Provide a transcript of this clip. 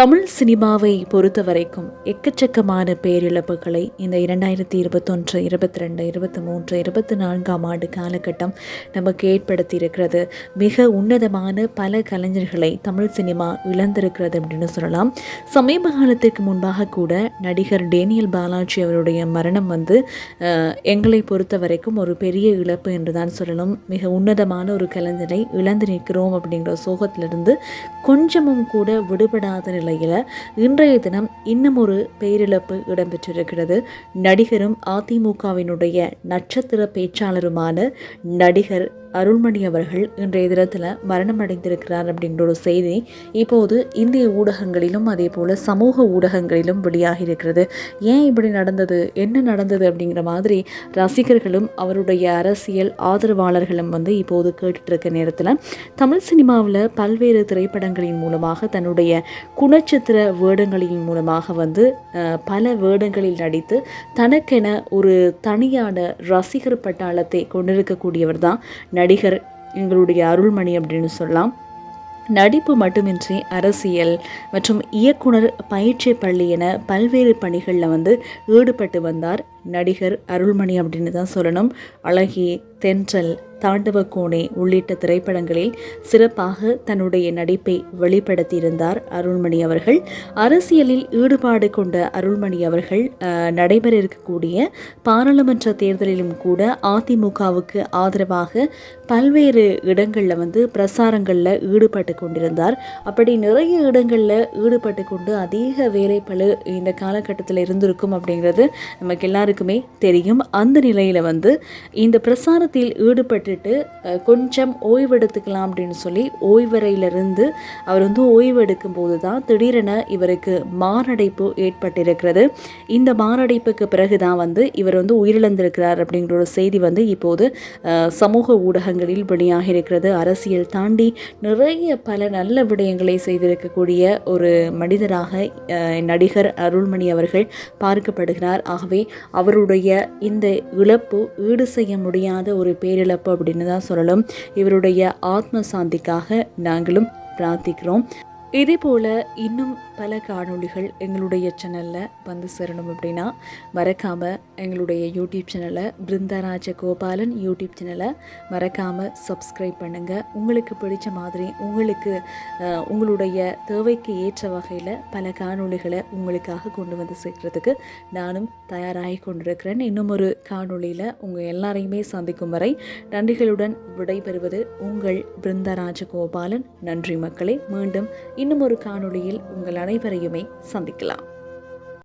தமிழ் சினிமாவை பொறுத்த வரைக்கும் எக்கச்சக்கமான பேரிழப்புகளை இந்த இரண்டாயிரத்தி இருபத்தொன்று இருபத்தி ரெண்டு இருபத்தி மூன்று இருபத்தி நான்காம் ஆண்டு காலகட்டம் நமக்கு ஏற்படுத்தி இருக்கிறது மிக உன்னதமான பல கலைஞர்களை தமிழ் சினிமா இழந்திருக்கிறது அப்படின்னு சொல்லலாம். சமீப காலத்திற்கு முன்பாக கூட நடிகர் டேனியல் பாலாஜி அவருடைய மரணம் வந்து எங்களை பொறுத்த வரைக்கும் ஒரு பெரிய இழப்பு என்று தான் சொல்லணும். மிக உன்னதமான ஒரு கலைஞரை இழந்து நிற்கிறோம் அப்படிங்கிற சோகத்திலிருந்து கொஞ்சமும் கூட விடுபடாத நிலை நிலையில் இன்றைய தினம் இன்னும் ஒரு பேரிழப்பு இடம்பெற்றிருக்கிறது. நடிகரும் அதிமுகவினுடைய நட்சத்திர பேச்சாளருமான நடிகர் அருள்மணி அவர்கள் இன்றைய தினத்தில் மரணம் அடைந்திருக்கிறார் அப்படிங்கிற ஒரு செய்தி இப்போது இந்திய ஊடகங்களிலும் அதே போல் சமூக ஊடகங்களிலும் வெளியாகி இருக்கிறது ஏன் இப்படி நடந்தது? என்ன நடந்தது அப்படிங்கிற மாதிரி ரசிகர்களும் அவருடைய அரசியல் ஆதரவாளர்களும் வந்து இப்போது கேட்டுட்ருக்க நேரத்தில் தமிழ் சினிமாவில் பல்வேறு திரைப்படங்களின் மூலமாக தன்னுடைய குணச்சித்திர வேடங்களின் மூலமாக வந்து பல வேடங்களில் நடித்து தனக்கென ஒரு தனியான ரசிகர் பட்டாளத்தை கொண்டிருக்கக்கூடியவர் தான் நடிகர் எங்களுடைய அருள்மணி அப்படின்னு சொல்லலாம். நடிப்பு மட்டுமின்றி அரசியல் மற்றும் இயக்குனர் பயிற்சி பள்ளி என பல்வேறு பணிகளில் வந்து ஈடுபட்டு வந்தார். நடிகர் அருள்மணி அப்படின்னு தான் சொல்லணும். அழகி தென்றல் தாண்டவக்கோணே உள்ளிட்ட திரைப்படங்களில் சிறப்பாக தன்னுடைய நடிப்பை வெளிப்படுத்தியிருந்தார் அருள்மணி அவர்கள். அரசியலில் ஈடுபாடு கொண்ட அருள்மணி அவர்கள் நடைபெற இருக்கக்கூடிய பாராளுமன்ற தேர்தலிலும் கூட அதிமுகவுக்கு ஆதரவாக பல்வேறு இடங்களில் வந்து பிரசாரங்களில் ஈடுபட்டு கொண்டிருந்தார். அப்படி நிறைய இடங்களில் ஈடுபட்டு கொண்டு அதிக வேலைப்பழு இந்த காலகட்டத்தில் இருந்திருக்கும் அப்படிங்கிறது நமக்கு எல்லாருக்குமே தெரியும். அந்த நிலையில் வந்து இந்த பிரசாரத்தில் ஈடுபட்டுட்டு கொஞ்சம் ஓய்வெடுத்துக்கலாம் அப்படின்னு சொல்லி ஓய்வறையிலிருந்து அவர் வந்து ஓய்வெடுக்கும் போது தான் திடீரென இவருக்கு மாரடைப்பு ஏற்பட்டிருக்கிறது. இந்த மாரடைப்புக்கு பிறகு தான் வந்து இவர் வந்து உயிரிழந்திருக்கிறார் அப்படிங்கிற ஒரு செய்தி வந்து இப்போது சமூக ஊடகங்களில் வெளியாகி இருக்கிறது. அரசியல் தாண்டி நிறைய பல நல்ல விடயங்களை செய்திருக்கக்கூடிய ஒரு மனிதராக நடிகர் அருள்மணி அவர்கள் பார்க்கப்படுகிறார். ஆகவே அவருடைய இந்த இழப்பு ஈடு செய்ய முடியாத ஒரு பேரிழப்பு அப்படின்னு தான் சொல்லலாம். இவருடைய ஆத்ம சாந்திக்காக நாங்களும் பிரார்த்திக்கிறோம். இதே போல் இன்னும் பல காணொளிகள் எங்களுடைய சேனலில் வந்து சேரணும் அப்படின்னா மறக்காமல் எங்களுடைய யூடியூப் சேனலை பிருந்தராஜ கோபாலன் யூடியூப் சேனலை மறக்காமல் சப்ஸ்கிரைப் பண்ணுங்கள் உங்களுக்கு பிடிச்ச மாதிரி உங்களுக்கு உங்களுடைய தேவைக்கு ஏற்ற வகையில் பல காணொளிகளை உங்களுக்காக கொண்டு வந்து சேர்க்கறதுக்கு நானும் தயாராகி கொண்டிருக்கிறேன். இன்னும் ஒரு காணொளியில் உங்கள் எல்லாரையுமே சந்திக்கும் வரை நன்றிகளுடன் விடைபெறுவது உங்கள் பிருந்தராஜ கோபாலன் நன்றி மக்களே மீண்டும் இன்னும் ஒரு காணொளியில் உங்கள் அனைவரையுமே சந்திக்கலாம்.